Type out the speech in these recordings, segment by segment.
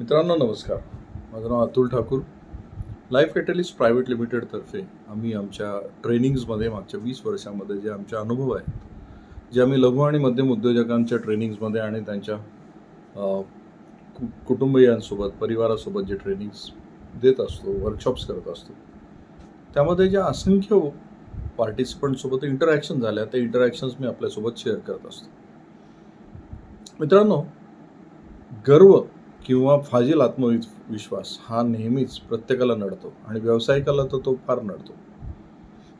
मित्रांनो नमस्कार. माझं नाव Atul Thakur. Life catalyst private लिमिटेडतर्फे आम्ही आमच्या ट्रेनिंग्समध्ये मागच्या वीस वर्षामध्ये जे आमचे अनुभव आहेत जे आम्ही लघु आणि मध्यम उद्योजकांच्या ट्रेनिंग्समध्ये आणि त्यांच्या कु कुटुंबियांसोबत परिवारासोबत जे ट्रेनिंग्स देत असतो वर्कशॉप्स करत असतो त्यामध्ये ज्या असंख्य पार्टिसिपंटसोबत इंटरॅक्शन झाल्या त्या इंटरॅक्शन्स मी आपल्यासोबत शेअर करत असतो. मित्रांनो गर्व किंवा फाजील आत्मविश्वास हा नेहमीच प्रत्येकाला नडतो आणि व्यावसायिकाला तर तो फार नडतो.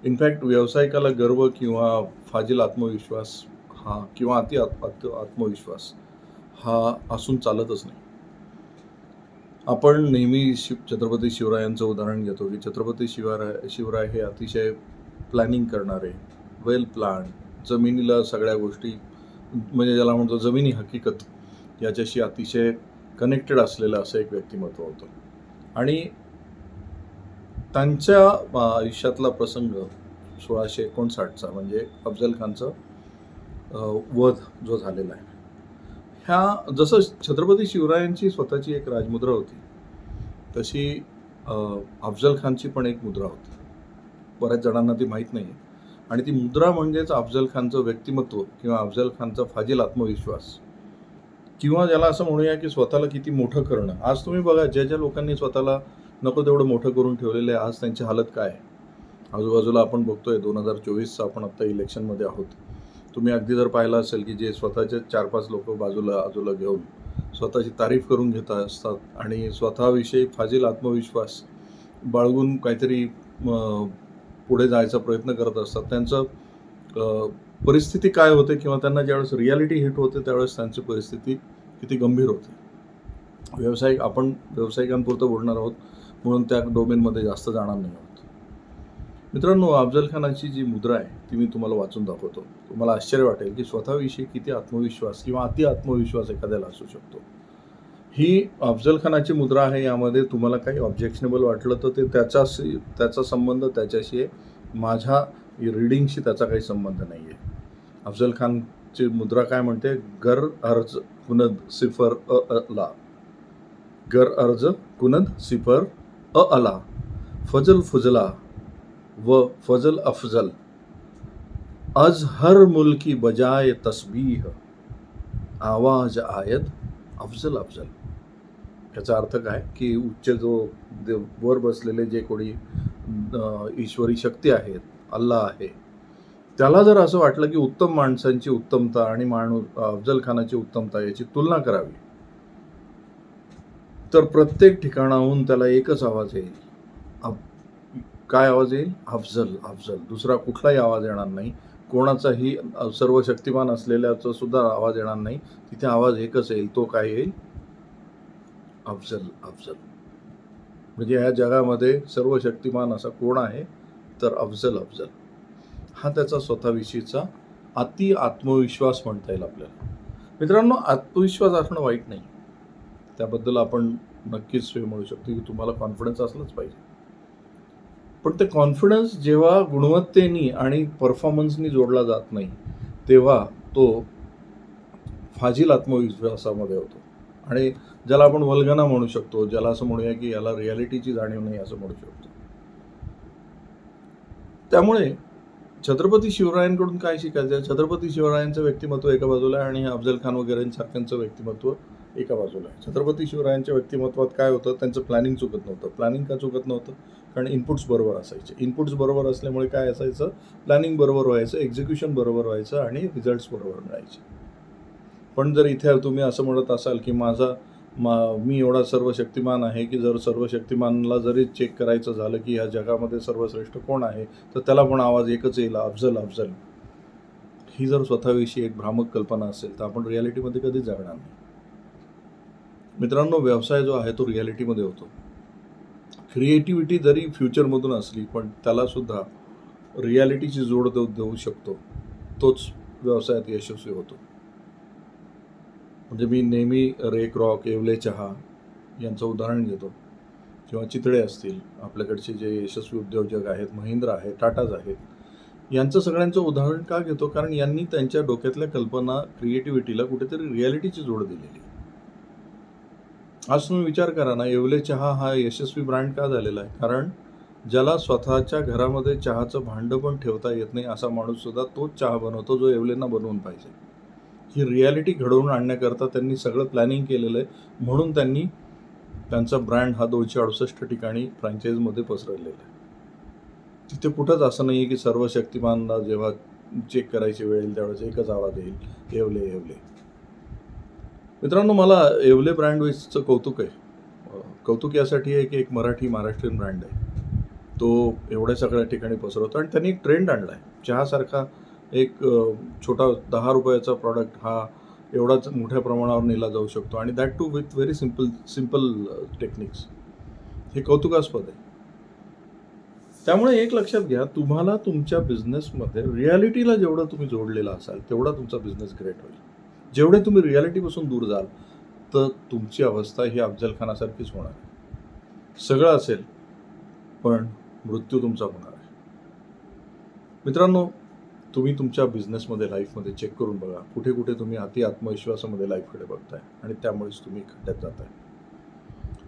इनफॅक्ट व्यावसायिकाला गर्व किंवा फाजील आत्मविश्वास हा किंवा अति आत्म आत- आत्मविश्वास हा असून चालतच नाही. आपण नेहमी शिव छत्रपती शिवरायांचं उदाहरण घेतो की छत्रपती शिवराय शिवराय हे अतिशय प्लॅनिंग करणारे वेल प्लॅन जमिनीला सगळ्या गोष्टी म्हणजे ज्याला म्हणतो जमिनी हकीकत याच्याशी अतिशय कनेक्टेड असलेलं असं एक व्यक्तिमत्व होतं. आणि त्यांच्या आयुष्यातला प्रसंग सोळाशे एकोणसाठचा म्हणजे अफजल खानचं वध जो झालेला आहे. ह्या जसं छत्रपती शिवरायांची स्वतःची एक राजमुद्रा होती तशी अफजल खानची पण एक मुद्रा होती. बऱ्याच जणांना ती माहीत नाही आणि ती मुद्रा म्हणजेच अफजल खानचं व्यक्तिमत्व किंवा अफजल खानचा फाजील आत्मविश्वास. किंवा ज्याला असं म्हणूया की स्वतःला किती मोठं करणं. आज तुम्ही बघा ज्या ज्या लोकांनी स्वतःला नको तेवढं मोठं करून ठेवलेलं आहे आज त्यांची हालत काय आहे? आजूबाजूला आपण बघतोय दोन हजार चोवीसचं आपण आत्ता इलेक्शनमध्ये आहोत. तुम्ही अगदी जर पाहिलं असेल की जे स्वतःचे चार पाच लोक बाजूला बाजूला घेऊन स्वतःची तारीफ करून घेत असतात आणि स्वतःविषयी फाजील आत्मविश्वास बाळगून काहीतरी पुढे जायचा प्रयत्न करत असतात त्यांचं परिस्थिती काय होते किंवा त्यांना ज्यावेळेस रियालिटी हिट होते त्यावेळेस त्यांची परिस्थिती किती गंभीर होते? व्यावसायिक आपण व्यावसायिकांपुरतं बोलणार आहोत म्हणून त्या डोमेनमध्ये जास्त जाणार नाही आहोत. मित्रांनो अफजल खानाची जी मुद्रा आहे ती मी तुम्हाला वाचून दाखवतो. तुम्हाला आश्चर्य वाटेल की स्वतःविषयी किती आत्मविश्वास किंवा अति आत्मविश्वास एखाद्याला असू शकतो. ही अफजल खानाची मुद्रा आहे यामध्ये तुम्हाला काही ऑब्जेक्शनेबल वाटलं तर ते त्याच्याशी त्याचा संबंध त्याच्याशी आहे. माझ्या रिडिंगशी त्याचा काही संबंध नाही आहे अफजल खानची मुद्रा काय म्हणते? गर अर्ज कुनद सिफर अ अला. गर अर्ज कुनद सिफर अ अला. फजल फुजला व फजल अफजल. अज हर मुल्की बजाय तस्बीह. आवाज आयत अफजल अफजल. याचा अर्थ काय? की उच्च जो देव वर बसलेले जे कोणी ईश्वरी शक्ती आहेत अल्ला आहे त्याला जर असं वाटलं की उत्तम माणसांची उत्तमता आणि माणूस अफजल खानाची उत्तमता याची तुलना करावी तर प्रत्येक ठिकाणाहून त्याला एकच आवाज येईल. अफ- काय आवाज येईल? अफजल अफजल. दुसरा कुठलाही आवाज येणार नाही. कोणाचाही सर्व शक्तिमान असलेल्याचा सुद्धा आवाज येणार नाही. तिथे आवाज एकच येईल. तो काय येईल? अफजल अफजल. म्हणजे या जगामध्ये सर्व शक्तिमान असा कोण आहे? तर अफजल अफजल. हा त्याचा स्वतःविषयीचा अति आत्मविश्वास म्हणता येईल आपल्याला. मित्रांनो आत्मविश्वास असणं वाईट नाही. त्याबद्दल आपण नक्कीच हे म्हणू शकतो की तुम्हाला कॉन्फिडन्स असलंच पाहिजे. पण ते कॉन्फिडन्स जेव्हा गुणवत्तेनी आणि परफॉर्मन्सनी जोडला जात नाही तेव्हा तो फाजील आत्मविश्वासामध्ये होतो. आणि ज्याला आपण वल्गना म्हणू शकतो ज्याला असं म्हणूया की याला रियालिटीची जाणीव नाही असं म्हणू शकतो. त्यामुळे छत्रपती शिवरायांकडून काय शिकायचं? छत्रपती शिवरायांचं व्यक्तिमत्व एका बाजूला आहे आणि अफजल खान वगैरेंसारख्यांचं व्यक्तिमत्व एका बाजूला आहे. छत्रपती शिवरायांच्या व्यक्तिमत्वात काय होतं? त्यांचं प्लॅनिंग चुकत नव्हतं. प्लॅनिंग का चुकत नव्हतं? कारण इनपुट्स बरोबर असायचे. इनपुट्स बरोबर असल्यामुळे काय असायचं? प्लॅनिंग बरोबर व्हायचं एक्झिक्युशन बरोबर व्हायचं आणि रिझल्ट्स बरोबर मिळायचे. पण जर इथे तुम्ही असं म्हणत असाल की माझा मा मी एवढा सर्व शक्तिमान आहे की जर सर्व शक्तिमानला जरी चेक करायचं झालं की ह्या जगामध्ये सर्वश्रेष्ठ कोण आहे तर त्याला पण आवाज एकच येईल अफजल अफजल. ही जर स्वतःविषयी एक भ्रामक कल्पना असेल तर आपण रियालिटीमध्ये कधीच जगणार नाही. मित्रांनो व्यवसाय जो आहे तो रियालिटीमध्ये होतो. क्रिएटिव्हिटी जरी फ्युचरमधून असली पण त्यालासुद्धा रियालिटीची जोड देऊ देऊ शकतो. तोच व्यवसायात यशस्वी होतो. म्हणजे मी नेहमी रेक रॉक येवले चहा यांचं उदाहरण घेतो. किंवा चितळे असतील आपल्याकडचे जे यशस्वी उद्योजक आहेत महिंद्रा आहे टाटाज आहेत यांचं सगळ्यांचं उदाहरण का घेतो? कारण यांनी त्यांच्या डोक्यातल्या कल्पना क्रिएटिव्हिटीला कुठेतरी रियालिटीची जोड दिलेली. आज तुम्ही विचार करा ना येवले चहा हा यशस्वी ब्रँड का झालेला आहे? कारण ज्याला स्वतःच्या घरामध्ये चहाचं भांडं पण ठेवता येत नाही असा माणूससुद्धा तोच चहा बनवतो जो येवलेंना बनवून पाहिजे. ही रियालिटी घडवून आणण्याकरता त्यांनी सगळं प्लॅनिंग केलेलं आहे. म्हणून त्यांनी त्यांचा ब्रँड हा दोनशे अडुसष्ट ठिकाणी फ्रँचाईजमध्ये पसरवलेला आहे. तिथे कुठंच असं नाही आहे की सर्व शक्तिमानला जेव्हा चेक करायची वेळ येईल त्यावेळेस एकच आवाज येईल येवले येवले मित्रांनो मला येवले ब्रँडविचचं कौतुक आहे. कौतुक यासाठी आहे की एक मराठी महाराष्ट्रीयन ब्रँड आहे. तो एवढ्या सगळ्या ठिकाणी पसरवतो आणि त्यांनी एक ट्रेंड आणला आहे चहासारखा एक छोटा दहा रुपयाचा प्रॉडक्ट हा एवढाच मोठ्या प्रमाणावर नेला जाऊ शकतो. आणि that to with very simple simple techniques हे कौतुकास्पद आहे. त्यामुळे एक लक्षात घ्या तुम्हाला तुमच्या बिझनेसमध्ये रियालिटीला जेवढं तुम्ही जोडलेला असाल तेवढा तुमचा बिझनेस ग्रेट होईल. जेवढे तुम्ही रियालिटीपासून दूर जाल तर तुमची अवस्था ही अफजल खानासारखीच होणार आहे. सगळं असेल पण मृत्यू तुमचा होणार आहे. मित्रांनो तुम्ही तुमच्या बिझनेसमध्ये लाईफमध्ये चेक करून बघा. कुठे कुठे तुम्ही अति आत्मविश्वासामध्ये लाईफकडे बघताय आणि त्यामुळेच तुम्ही खड्ड्यात जाताय.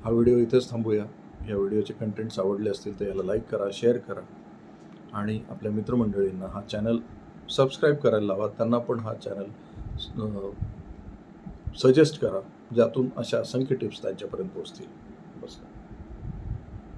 हा व्हिडिओ इथेच थांबूया. या व्हिडिओचे कंटेंट्स आवडले असतील तर याला लाईक करा शेअर करा. आणि आपल्या मित्रमंडळींना हा चॅनल सबस्क्राईब करायला लावा. त्यांना पण हा चॅनल सजेस्ट करा. ज्यातून अशा असंख्य टिप्स त्यांच्यापर्यंत पोहोचतील.